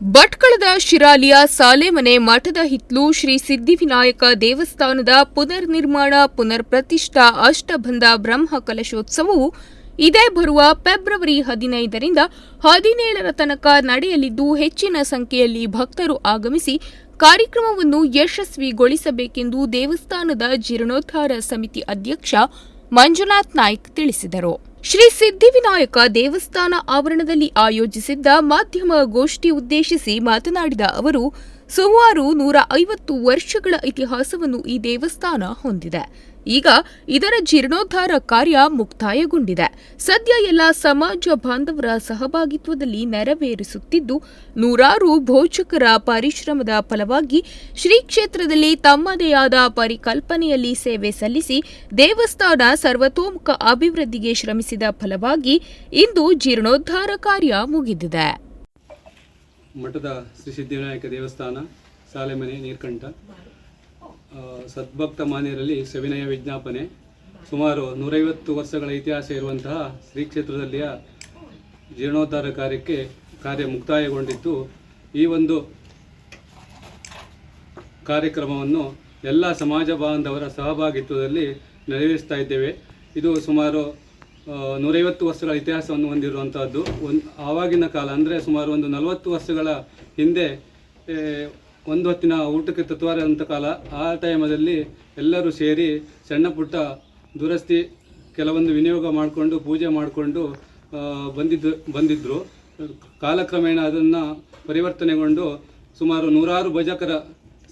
ಭಟ್ಕಳದ ಶಿರಾಲಿಯ ಸಾಲೆಮನೆ ಮಠದ ಹಿತ್ಲು ಶ್ರೀ ಸಿದ್ಧಿವಿನಾಯಕ ದೇವಸ್ಥಾನದ ಪುನರ್ ನಿರ್ಮಾಣ ಪುನರ್ ಪ್ರತಿಷ್ಠಾ ಅಷ್ಟಬಂಧ ಬ್ರಹ್ಮ ಕಲಶೋತ್ಸವವು ಇದೇ ಬರುವ ಫೆಬ್ರವರಿ ಹದಿನೈದರಿಂದ ಹದಿನೇಳರ ತನಕ ನಡೆಯಲಿದ್ದು, ಹೆಚ್ಚಿನ ಸಂಖ್ಯೆಯಲ್ಲಿ ಭಕ್ತರು ಆಗಮಿಸಿ ಕಾರ್ಯಕ್ರಮವನ್ನು ಯಶಸ್ವಿಗೊಳಿಸಬೇಕೆಂದು ದೇವಸ್ಥಾನದ ಜೀರ್ಣೋದ್ಧಾರ ಸಮಿತಿ ಅಧ್ಯಕ್ಷ ಮಂಜುನಾಥ್ ನಾಯ್ಕ್ ತಿಳಿಸಿದರು. ಶ್ರೀ ಸಿದ್ಧಿವಿನಾಯಕ ದೇವಸ್ಥಾನ ಆವರಣದಲ್ಲಿ ಆಯೋಜಿಸಿದ್ದ ಮಾಧ್ಯಮ ಗೋಷ್ಠಿ ಉದ್ದೇಶಿಸಿ ಮಾತನಾಡಿದ ಅವರು ಸುಮಾರು ನೂರ ಐವತ್ತು ವರ್ಷಗಳ ಇತಿಹಾಸವನ್ನು ಈ ದೇವಸ್ಥಾನ ಹೊಂದಿದೆ. ಈಗ ಇದರ ಜೀರ್ಣೋದ್ಧಾರ ಕಾರ್ಯ ಮುಕ್ತಾಯಗೊಂಡಿದೆ. ಸದ್ಯ ಎಲ್ಲ ಸಮಾಜ ಬಾಂಧವರ ಸಹಭಾಗಿತ್ವದಲ್ಲಿ ನೆರವೇರಿಸುತ್ತಿದ್ದು, ನೂರಾರು ಭೋಜಕರ ಪರಿಶ್ರಮದ ಫಲವಾಗಿ ಶ್ರೀ ಕ್ಷೇತ್ರದಲ್ಲಿ ತಮ್ಮದೇ ಆದ ಪರಿಕಲ್ಪನೆಯಲ್ಲಿ ಸೇವೆ ಸಲ್ಲಿಸಿ ದೇವಸ್ಥಾನ ಸರ್ವತೋಮುಖ ಅಭಿವೃದ್ಧಿಗೆ ಶ್ರಮಿಸಿದ ಫಲವಾಗಿ ಇಂದು ಜೀರ್ಣೋದ್ಧಾರ ಕಾರ್ಯ ಮುಗಿದಿದೆ. ಮಠದ ಶ್ರೀ ಸಿದ್ಧಿವಿನಾಯಕ ದೇವಸ್ಥಾನ, ಸಾಲೆಮನೆ, ನೀರ್ಕಂಠ. ಸದ್ಭಕ್ತ ಮಾನ್ಯರಲ್ಲಿ ಸವಿನಯ ವಿಜ್ಞಾಪನೆ. ಸುಮಾರು ನೂರೈವತ್ತು ವರ್ಷಗಳ ಇತಿಹಾಸ ಇರುವಂತಹ ಶ್ರೀ ಕ್ಷೇತ್ರದಲ್ಲಿಯ ಜೀರ್ಣೋದ್ಧಾರ ಕಾರ್ಯಕ್ಕೆ ಕಾರ್ಯ ಮುಕ್ತಾಯಗೊಂಡಿದ್ದು, ಈ ಒಂದು ಕಾರ್ಯಕ್ರಮವನ್ನು ಎಲ್ಲ ಸಮಾಜ ಬಾಂಧವರ ಸಹಭಾಗಿತ್ವದಲ್ಲಿ ನೆರವೇರಿಸ್ತಾ ಇದ್ದೇವೆ. ಇದು ಸುಮಾರು ನೂರೈವತ್ತು ವರ್ಷಗಳ ಇತಿಹಾಸವನ್ನು ಹೊಂದಿರುವಂಥದ್ದು ಒಂದು ಆವಾಗಿನ ಕಾಲ ಅಂದರೆ ಸುಮಾರು ಒಂದು ನಲವತ್ತು ವರ್ಷಗಳ ಹಿಂದೆ ಒಂದು ಹೊತ್ತಿನ ಊಟಕ್ಕೆ ತತ್ವಾರಂಥ ಕಾಲ. ಆ ಟೈಮಲ್ಲಿ ಎಲ್ಲರೂ ಸೇರಿ ಸಣ್ಣ ಪುಟ್ಟ ದುರಸ್ತಿ ಕೆಲವೊಂದು ವಿನಿಯೋಗ ಮಾಡಿಕೊಂಡು, ಪೂಜೆ ಮಾಡಿಕೊಂಡು ಬಂದಿದ್ದು ಬಂದಿದ್ದರು ಕಾಲಕ್ರಮೇಣ ಅದನ್ನು ಪರಿವರ್ತನೆಗೊಂಡು ಸುಮಾರು ನೂರಾರು ಭಜಕರ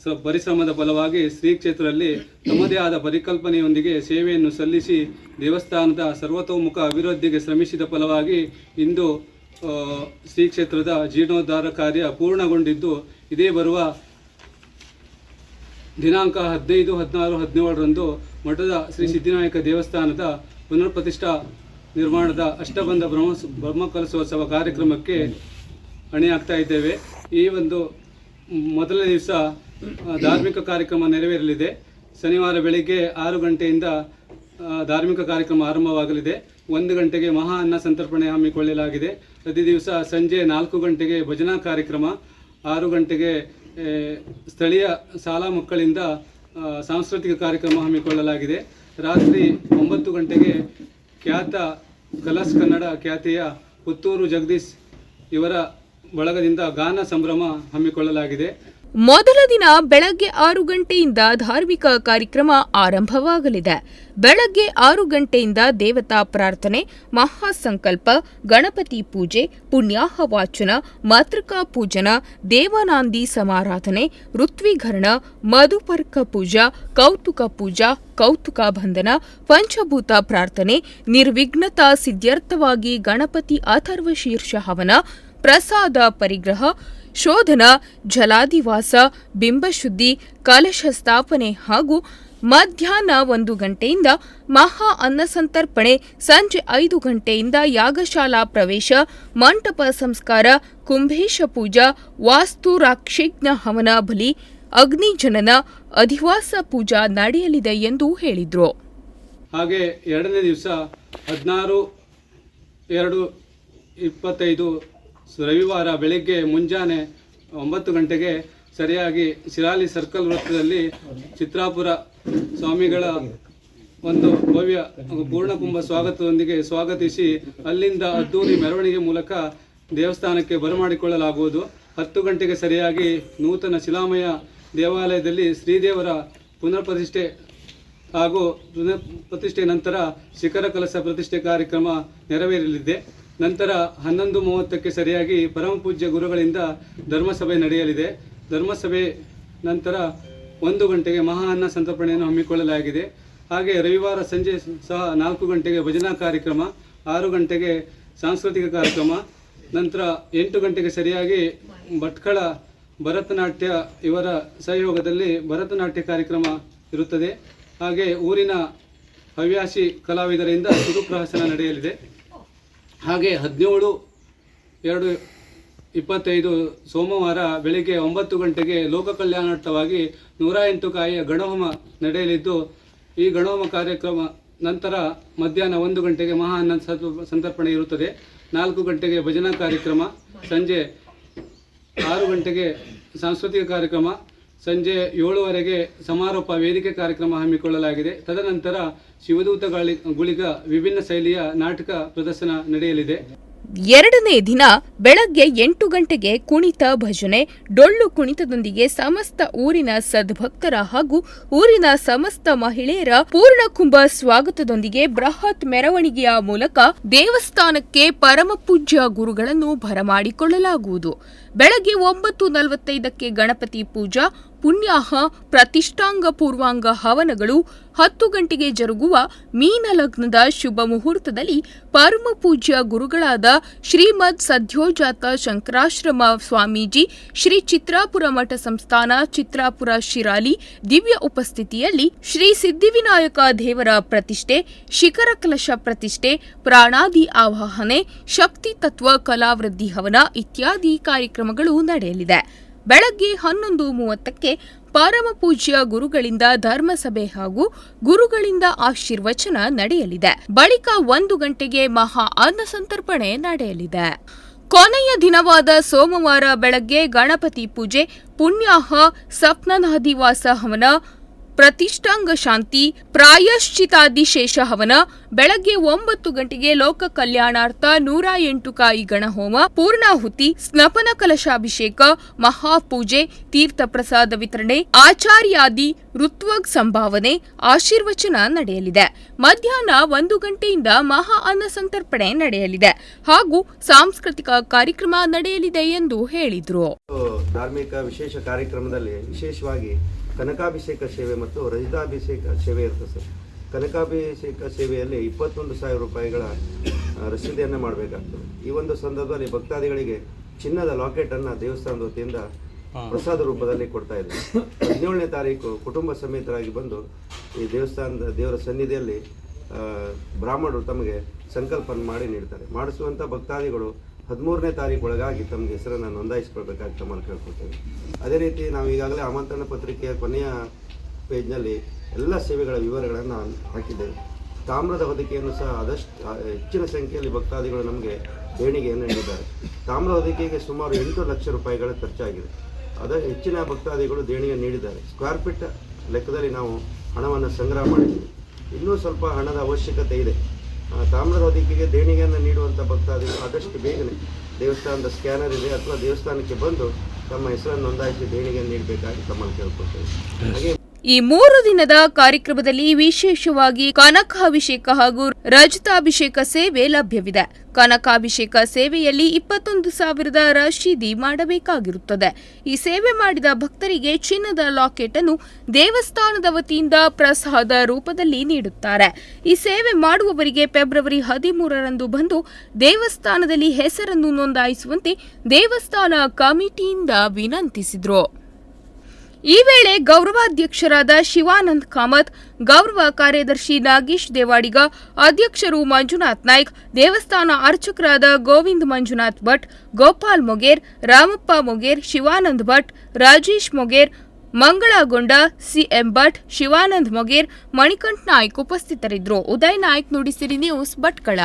ಸ, ಪರಿಶ್ರಮದ ಫಲವಾಗಿ ಶ್ರೀ ಕ್ಷೇತ್ರದಲ್ಲಿ ತಮ್ಮದೇ ಆದ ಪರಿಕಲ್ಪನೆಯೊಂದಿಗೆ ಸೇವೆಯನ್ನು ಸಲ್ಲಿಸಿ ದೇವಸ್ಥಾನದ ಸರ್ವತೋಮುಖ ಅಭಿವೃದ್ಧಿಗೆ ಶ್ರಮಿಸಿದ ಫಲವಾಗಿ ಇಂದು ಶ್ರೀ ಕ್ಷೇತ್ರದ ಜೀರ್ಣೋದ್ಧಾರ ಕಾರ್ಯ ಪೂರ್ಣಗೊಂಡಿದ್ದು, ಇದೇ ಬರುವ ದಿನಾಂಕ ಹದಿನೈದು, ಹದಿನಾರು, ಹದಿನೇಳರಂದು ಮಠದ ಶ್ರೀ ಸಿದ್ಧಿನಾಯಕ ದೇವಸ್ಥಾನದ ಪುನರ್ಪ್ರತಿಷ್ಠಾ ನಿರ್ಮಾಣದ ಅಷ್ಟಬಂಧ ಬ್ರಹ್ಮ ಬ್ರಹ್ಮಕಲಸೋತ್ಸವ ಕಾರ್ಯಕ್ರಮಕ್ಕೆ ಅಣಿಯಾಗ್ತಾ ಇದ್ದೇವೆ. ಈ ಒಂದು ಮೊದಲನೇ ದಿವಸ ಧಾರ್ಮಿಕ ಕಾರ್ಯಕ್ರಮ ನೆರವೇರಲಿದೆ. ಶನಿವಾರ ಬೆಳಿಗ್ಗೆ ಆರು ಗಂಟೆಯಿಂದ ಧಾರ್ಮಿಕ ಕಾರ್ಯಕ್ರಮ ಆರಂಭವಾಗಲಿದೆ. ಒಂದು ಗಂಟೆಗೆ ಮಹಾ ಅನ್ನ ಸಂತರ್ಪಣೆ ಹಮ್ಮಿಕೊಳ್ಳಲಾಗಿದೆ ಪ್ರತಿ ದಿವಸ ಸಂಜೆ ನಾಲ್ಕು ಗಂಟೆಗೆ ಭಜನಾ ಕಾರ್ಯಕ್ರಮ, ಆರು ಗಂಟೆಗೆ ಸ್ಥಳೀಯ ಶಾಲಾ ಮಕ್ಕಳಿಂದ ಸಾಂಸ್ಕೃತಿಕ ಕಾರ್ಯಕ್ರಮ ಹಮ್ಮಿಕೊಳ್ಳಲಾಗಿದೆ ರಾತ್ರಿ ಒಂಬತ್ತು ಗಂಟೆಗೆ ಖ್ಯಾತ ಕಲರ್ಸ್ ಕನ್ನಡ ಖ್ಯಾತಿಯ ಪುತ್ತೂರು ಜಗದೀಶ್ ಇವರ ಬಳಗದಿಂದ ಗಾನ ಸಂಭ್ರಮ ಹಮ್ಮಿಕೊಳ್ಳಲಾಗಿದೆ ಮೊದಲ ದಿನ ಬೆಳಗ್ಗೆ ಆರು ಗಂಟೆಯಿಂದ ಧಾರ್ಮಿಕ ಕಾರ್ಯಕ್ರಮ ಆರಂಭವಾಗಲಿದೆ. ಬೆಳಗ್ಗೆ ಆರು ಗಂಟೆಯಿಂದ ದೇವತಾ ಪ್ರಾರ್ಥನೆ, ಮಹಾಸಂಕಲ್ಪ, ಗಣಪತಿ ಪೂಜೆ ಪುಣ್ಯಾಹ ವಾಚನ ಮಾತೃಕಾ ಪೂಜನ, ದೇವನಾಂದಿ ಸಮಾರಾಧನೆ ಋತ್ವೀಘರಣ ಮಧುಪರ್ಕ ಪೂಜಾ, ಕೌತುಕ ಪೂಜಾ, ಕೌತುಕ ಬಂಧನ, ಪಂಚಭೂತ ಪ್ರಾರ್ಥನೆ, ನಿರ್ವಿಘ್ನತಾ ಸಿದ್ಧಾರ್ಥವಾಗಿ ಗಣಪತಿ ಅಥರ್ವ ಶೀರ್ಷ ಹವನ, ಪ್ರಸಾದ ಪರಿಗ್ರಹ ಶೋಧನ ಜಲಾದಿವಾಸ ಬಿಂಬಶುದ್ಧಿ, ಕಲಶ ಸ್ಥಾಪನೆ ಹಾಗೂ ಮಧ್ಯಾಹ್ನ ಒಂದು ಗಂಟೆಯಿಂದ ಮಹಾ ಅನ್ನಸಂತರ್ಪಣೆ ಸಂಜೆ ಐದು ಗಂಟೆಯಿಂದ ಯಾಗಶಾಲಾ ಪ್ರವೇಶ, ಮಂಟಪ ಸಂಸ್ಕಾರ, ಕುಂಭೇಶ ಪೂಜಾ, ವಾಸ್ತು ರಾಕ್ಷಿಜ್ಞ ಹವನ ಬಲಿ, ಅಗ್ನಿ ಜನನ, ಅಧಿವಾಸ ಪೂಜಾ ನಡೆಯಲಿದೆ ಎಂದು ಹೇಳಿದರು. ಹಾಗೆ ಎರಡನೇ ದಿವಸ ಹದಿನಾರು, ಎರಡು, ಇಪ್ಪತ್ತೈದು ರವಿವಾರ ಬೆಳಗ್ಗೆ ಮುಂಜಾನೆ ಒಂಬತ್ತು ಗಂಟೆಗೆ ಸರಿಯಾಗಿ ಶಿರಾಲಿ ಸರ್ಕಲ್ ವೃತ್ತದಲ್ಲಿ ಚಿತ್ರಾಪುರ ಸ್ವಾಮಿಗಳ ಒಂದು ಭವ್ಯ ಪೂರ್ಣಕುಂಭ ಸ್ವಾಗತದೊಂದಿಗೆ ಸ್ವಾಗತಿಸಿ ಅಲ್ಲಿಂದ ಅದ್ದೂರಿ ಮೆರವಣಿಗೆ ಮೂಲಕ ದೇವಸ್ಥಾನಕ್ಕೆ ಬರಮಾಡಿಕೊಳ್ಳಲಾಗುವುದು. ಹತ್ತು ಗಂಟೆಗೆ ಸರಿಯಾಗಿ ನೂತನ ಶಿಲಾಮಯ ದೇವಾಲಯದಲ್ಲಿ ಶ್ರೀದೇವರ ಪುನರ್ ಪ್ರತಿಷ್ಠೆ ಹಾಗೂ ಪುನರ್ ಪ್ರತಿಷ್ಠೆ ನಂತರ ಶಿಖರ ಕಲಸ ಪ್ರತಿಷ್ಠೆ ಕಾರ್ಯಕ್ರಮ ನೆರವೇರಲಿದೆ. ನಂತರ ಹನ್ನೊಂದು ಮೂವತ್ತಕ್ಕೆ ಸರಿಯಾಗಿ ಪರಮ ಪೂಜ್ಯ ಗುರುಗಳಿಂದ ಧರ್ಮಸಭೆ ನಡೆಯಲಿದೆ. ಧರ್ಮಸಭೆ ನಂತರ ಒಂದು ಗಂಟೆಗೆ ಮಹಾ ಅನ್ನ ಸಂತರ್ಪಣೆಯನ್ನು ಹಮ್ಮಿಕೊಳ್ಳಲಾಗಿದೆ. ಹಾಗೆ ರವಿವಾರ ಸಂಜೆ ಸಹ ನಾಲ್ಕು ಗಂಟೆಗೆ ಭಜನಾ ಕಾರ್ಯಕ್ರಮ, ಆರು ಗಂಟೆಗೆ ಸಾಂಸ್ಕೃತಿಕ ಕಾರ್ಯಕ್ರಮ, ನಂತರ ಎಂಟು ಗಂಟೆಗೆ ಸರಿಯಾಗಿ ಭಟ್ಕಳ ಭರತನಾಟ್ಯ, ಇವರ ಸಹಯೋಗದಲ್ಲಿ ಭರತನಾಟ್ಯ ಕಾರ್ಯಕ್ರಮ ಇರುತ್ತದೆ. ಹಾಗೆ ಊರಿನ ಹವ್ಯಾಸಿ ಕಲಾವಿದರಿಂದ ಸುರುಪ್ರಹಸನ ನಡೆಯಲಿದೆ. ಹಾಗೆ ಹದಿನೇಳು, ಎರಡು, ಇಪ್ಪತ್ತೈದು ಸೋಮವಾರ ಬೆಳಿಗ್ಗೆ ಒಂಬತ್ತು ಗಂಟೆಗೆ ಲೋಕ ಕಲ್ಯಾಣಾರ್ಥವಾಗಿ ನೂರ ಎಂಟು ಕಾಯಿಯ ಗಣಹೋಮ ನಡೆಯಲಿದ್ದು, ಈ ಗಣಹೋಮ ಕಾರ್ಯಕ್ರಮ ನಂತರ ಮಧ್ಯಾಹ್ನ ಒಂದು ಗಂಟೆಗೆ ಮಹಾ ಅನ್ನ ಸಂತರ್ಪಣೆ ಇರುತ್ತದೆ. ನಾಲ್ಕು ಗಂಟೆಗೆ ಭಜನಾ ಕಾರ್ಯಕ್ರಮ, ಸಂಜೆ ಆರು ಗಂಟೆಗೆ ಸಾಂಸ್ಕೃತಿಕ ಕಾರ್ಯಕ್ರಮ ಸಂಜೆ ಏಳುವರೆಗೆ ಸಮಾರೋಪ ವೇದಿಕೆ ಕಾರ್ಯಕ್ರಮ ಹಮ್ಮಿಕೊಳ್ಳಲಾಗಿದೆ. ತದನಂತರ ಶಿವದೂತ ಗಾಳಿ ಗುಳಿಗ ವಿಭಿನ್ನ ಶೈಲಿಯ ನಾಟಕ ಪ್ರದರ್ಶನ ನಡೆಯಲಿದೆ. ಎರಡನೇ ದಿನ ಬೆಳಗ್ಗೆ ಎಂಟು ಗಂಟೆಗೆ ಕುಣಿತ ಭಜನೆ, ಡೊಳ್ಳು ಕುಣಿತದೊಂದಿಗೆ ಸಮಸ್ತ ಊರಿನ ಸದ್ಭಕ್ತರ ಹಾಗೂ ಊರಿನ ಸಮಸ್ತ ಮಹಿಳೆಯರ ಪೂರ್ಣಕುಂಭ ಸ್ವಾಗತದೊಂದಿಗೆ ಬೃಹತ್ ಮೆರವಣಿಗೆಯ ಮೂಲಕ ದೇವಸ್ಥಾನಕ್ಕೆ ಪರಮಪೂಜ್ಯ ಗುರುಗಳನ್ನು ಬರಮಾಡಿಕೊಳ್ಳಲಾಗುವುದು ಬೆಳಗ್ಗೆ ಒಂಬತ್ತು ನಲವತ್ತೈದಕ್ಕೆ ಗಣಪತಿ ಪೂಜಾ ಪುಣ್ಯಾಹ ಪ್ರತಿಷ್ಠಾಂಗ ಪೂರ್ವಾಂಗ ಹವನಗಳು ಹತ್ತು ಗಂಟೆಗೆ ಜರುಗುವ ಮೀನಲಗ್ನದ ಶುಭ ಮುಹೂರ್ತದಲ್ಲಿ ಪರಮ ಪೂಜ್ಯ ಗುರುಗಳಾದ ಶ್ರೀಮದ್ ಸದ್ಯೋಜಾತ ಶಂಕರಾಶ್ರಮ ಸ್ವಾಮೀಜಿ, ಶ್ರೀ ಚಿತ್ರಾಪುರ ಮಠ ಸಂಸ್ಥಾನ ಚಿತ್ರಾಪುರ ಶಿರಾಲಿ ದಿವ್ಯ ಉಪಸ್ಥಿತಿಯಲ್ಲಿ ಶ್ರೀ ಸಿದ್ಧಿವಿನಾಯಕ ದೇವರ ಪ್ರತಿಷ್ಠೆ, ಶಿಖರ ಕಲಶ ಪ್ರತಿಷ್ಠೆ, ಪ್ರಾಣಾದಿ ಆವಾಹನೆ, ಶಕ್ತಿ ತತ್ವ ಕಲಾವೃದ್ಧಿ ಹವನ ಇತ್ಯಾದಿ ಕಾರ್ಯಕ್ರಮಗಳು ನಡೆಯಲಿದೆ. ಬೆಳಗ್ಗೆ ಹನ್ನೊಂದು ಮೂವತ್ತಕ್ಕೆ ಪರಮ ಪೂಜ್ಯ ಗುರುಗಳಿಂದ ಧರ್ಮಸಭೆ ಹಾಗೂ ಗುರುಗಳಿಂದ ಆಶೀರ್ವಚನ ನಡೆಯಲಿದೆ. ಬಳಿಕ ಒಂದು ಗಂಟೆಗೆ ಮಹಾ ಅನ್ನ ಸಂತರ್ಪಣೆ ನಡೆಯಲಿದೆ. ಕೊನೆಯ ದಿನವಾದ ಸೋಮವಾರ ಬೆಳಗ್ಗೆ ಗಣಪತಿ ಪೂಜೆ, ಪುಣ್ಯಾಹ ಸಪ್ನನಾದಿವಾಸ ಹವನ ಪ್ರತಿಷ್ಠಾಂಗ ಶಾಂತಿ, ಪ್ರಾಯಶ್ಚಿತಾದಿಶೇಷ ಹವನ, ಬೆಳಗ್ಗೆ ಒಂಬತ್ತು ಗಂಟೆಗೆ ಲೋಕ ಕಲ್ಯಾಣಾರ್ಥ ನೂರ ಎಂಟು ಕಾಯಿ ಗಣಹೋಮ, ಪೂರ್ಣಾಹುತಿ ಸ್ನಪನ ಕಲಶಾಭಿಷೇಕ ಮಹಾಪೂಜೆ ತೀರ್ಥ ಪ್ರಸಾದ ವಿತರಣೆ, ಆಚಾರ್ಯಾದಿ ಋತ್ವಗ್ ಸಂಭಾವನೆ, ಆಶೀರ್ವಚನ ನಡೆಯಲಿದೆ. ಮಧ್ಯಾಹ್ನ ಒಂದು ಗಂಟೆಯಿಂದ ಮಹಾ ಅನ್ನ ಸಂತರ್ಪಣೆ ನಡೆಯಲಿದೆ. ಹಾಗೂ ಸಾಂಸ್ಕೃತಿಕ ಕಾರ್ಯಕ್ರಮ ನಡೆಯಲಿದೆ ಎಂದು ಹೇಳಿದರು. ಧಾರ್ಮಿಕ ವಿಶೇಷ ಕಾರ್ಯಕ್ರಮದಲ್ಲಿ ವಿಶೇಷವಾಗಿ ಕನಕಾಭಿಷೇಕ ಸೇವೆ ಮತ್ತು ರಜಿತಾಭಿಷೇಕ ಸೇವೆ ಇರ್ತದೆ ಸರ್. ಕನಕಾಭಿಷೇಕ ಸೇವೆಯಲ್ಲಿ ಇಪ್ಪತ್ತೊಂದು ಸಾವಿರ ರೂಪಾಯಿಗಳ ರಸೀದಿಯನ್ನು ಮಾಡಬೇಕಾಗ್ತದೆ. ಈ ಒಂದು ಸಂದರ್ಭದಲ್ಲಿ ಭಕ್ತಾದಿಗಳಿಗೆ ಚಿನ್ನದ ಲಾಕೆಟನ್ನು ದೇವಸ್ಥಾನದ ವತಿಯಿಂದ ಪ್ರಸಾದ ರೂಪದಲ್ಲಿ ಕೊಡ್ತಾ ಇದ್ದಾರೆ ಹದಿನೇಳನೇ ತಾರೀಕು ಕುಟುಂಬ ಸಮೇತರಾಗಿ ಬಂದು ಈ ದೇವಸ್ಥಾನದ ದೇವರ ಸನ್ನಿಧಿಯಲ್ಲಿ ಬ್ರಾಹ್ಮಣರು ತಮಗೆ ಸಂಕಲ್ಪನ ಮಾಡಿ ನೀಡ್ತಾರೆ. ಮಾಡಿಸುವಂಥ ಭಕ್ತಾದಿಗಳು ಹದಿಮೂರನೇ ತಾರೀಕು ಒಳಗಾಗಿ ತಮಗೆ ಹೆಸರನ್ನು ನೋಂದಾಯಿಸ್ಕೊಳ್ಬೇಕಾಗಿ ತಮ್ಮಲ್ಲಿ ಕೇಳ್ಕೊಳ್ತೇವೆ. ಅದೇ ರೀತಿ ನಾವು ಈಗಾಗಲೇ ಆಮಂತ್ರಣ ಪತ್ರಿಕೆಯ ಕೊನೆಯ ಪೇಜ್ನಲ್ಲಿ ಎಲ್ಲ ಸೇವೆಗಳ ವಿವರಗಳನ್ನು ಹಾಕಿದ್ದೇವೆ. ತಾಮ್ರದ ಹೊದಿಕೆಯನ್ನು ಸಹ ಆದಷ್ಟು ಹೆಚ್ಚಿನ ಸಂಖ್ಯೆಯಲ್ಲಿ ಭಕ್ತಾದಿಗಳು ನಮಗೆ ದೇಣಿಗೆಯನ್ನು ನೀಡಿದ್ದಾರೆ. ತಾಮ್ರ ಹೊದಿಕೆಗೆ ಸುಮಾರು ಎಂಟು ಲಕ್ಷ ರೂಪಾಯಿಗಳ ಖರ್ಚಾಗಿದೆ. ಅದ ಹೆಚ್ಚಿನ ಭಕ್ತಾದಿಗಳು ದೇಣಿಗೆ ನೀಡಿದ್ದಾರೆ. ಸ್ಕ್ವೇರ್ ಫೀಟ್ ಲೆಕ್ಕದಲ್ಲಿ ನಾವು ಹಣವನ್ನು ಸಂಗ್ರಹ ಮಾಡಿದ್ದೀವಿ. ಇನ್ನೂ ಸ್ವಲ್ಪ ಹಣದ ಅವಶ್ಯಕತೆ ಇದೆ. ತಾಮ್ರದ ಹೊದಿಕೆಗೆ ದೇಣಿಗೆಯನ್ನು ನೀಡುವಂಥ ಭಕ್ತಾದಿಗಳು ಆದಷ್ಟು ಬೇಗನೆ ದೇವಸ್ಥಾನದ ಸ್ಕ್ಯಾನರ್ ಇದೆ, ಅಥವಾ ದೇವಸ್ಥಾನಕ್ಕೆ ಬಂದು ತಮ್ಮ ಹೆಸರನ್ನು ನೋಂದಾಯಿಸಿ ದೇಣಿಗೆಯನ್ನು ನೀಡಬೇಕಾಗಿ ತಮ್ಮನ್ನು ಕೇಳ್ಕೊಳ್ತೇವೆ. ಹಾಗೆ ಈ ಮೂರು ದಿನದ ಕಾರ್ಯಕ್ರಮದಲ್ಲಿ ವಿಶೇಷವಾಗಿ ಕನಕಾಭಿಷೇಕ ಹಾಗೂ ರಜತಾಭಿಷೇಕ ಸೇವೆ ಲಭ್ಯವಿದೆ. ಕನಕಾಭಿಷೇಕ ಸೇವೆಯಲ್ಲಿ ಇಪ್ಪತ್ತೊಂದು ಸಾವಿರದ ರಶೀದಿ ಮಾಡಬೇಕಾಗಿರುತ್ತದೆ. ಈ ಸೇವೆ ಮಾಡಿದ ಭಕ್ತರಿಗೆ ಚಿನ್ನದ ಲಾಕೆಟ್ ಅನ್ನು ದೇವಸ್ಥಾನದ ವತಿಯಿಂದ ಪ್ರಸಾದ ರೂಪದಲ್ಲಿ ನೀಡುತ್ತಾರೆ. ಈ ಸೇವೆ ಮಾಡುವವರಿಗೆ ಫೆಬ್ರವರಿ ಹದಿಮೂರರಂದು ಬಂದು ದೇವಸ್ಥಾನದಲ್ಲಿ ಹೆಸರನ್ನು ನೋಂದಾಯಿಸುವಂತೆ ದೇವಸ್ಥಾನ ಕಮಿಟಿಯಿಂದ ವಿನಂತಿಸಿದರು. ಈ ವೇಳೆ ಗೌರವಾಧ್ಯಕ್ಷರಾದ ಶಿವಾನಂದ್ ಕಾಮತ್, ಗೌರವ ಕಾರ್ಯದರ್ಶಿ ನಾಗೇಶ್ ದೇವಾಡಿಗ, ಅಧ್ಯಕ್ಷರು ಮಂಜುನಾಥ್ ನಾಯ್ಕ್, ದೇವಸ್ಥಾನ ಅರ್ಚಕರಾದ ಗೋವಿಂದ್ ಮಂಜುನಾಥ್ ಭಟ್, ಗೋಪಾಲ್ ಮೊಗೇರ್, ರಾಮಪ್ಪ ಮೊಗೇರ್, ಶಿವಾನಂದ್ ಭಟ್, ರಾಜೇಶ್ ಮೊಗೇರ್, ಮಂಗಳಗೊಂಡ, ಸಿಎಂ ಭಟ್, ಶಿವಾನಂದ್ ಮೊಗೇರ್, ಮಣಿಕಂಠ್ ನಾಯ್ಕ್ ಉಪಸ್ಥಿತರಿದ್ದರು. ಉದಯ್ ನಾಯ್ಕ್ ನುಡಿಸಿರಿ ನ್ಯೂಸ್ ಭಟ್ಕಳ.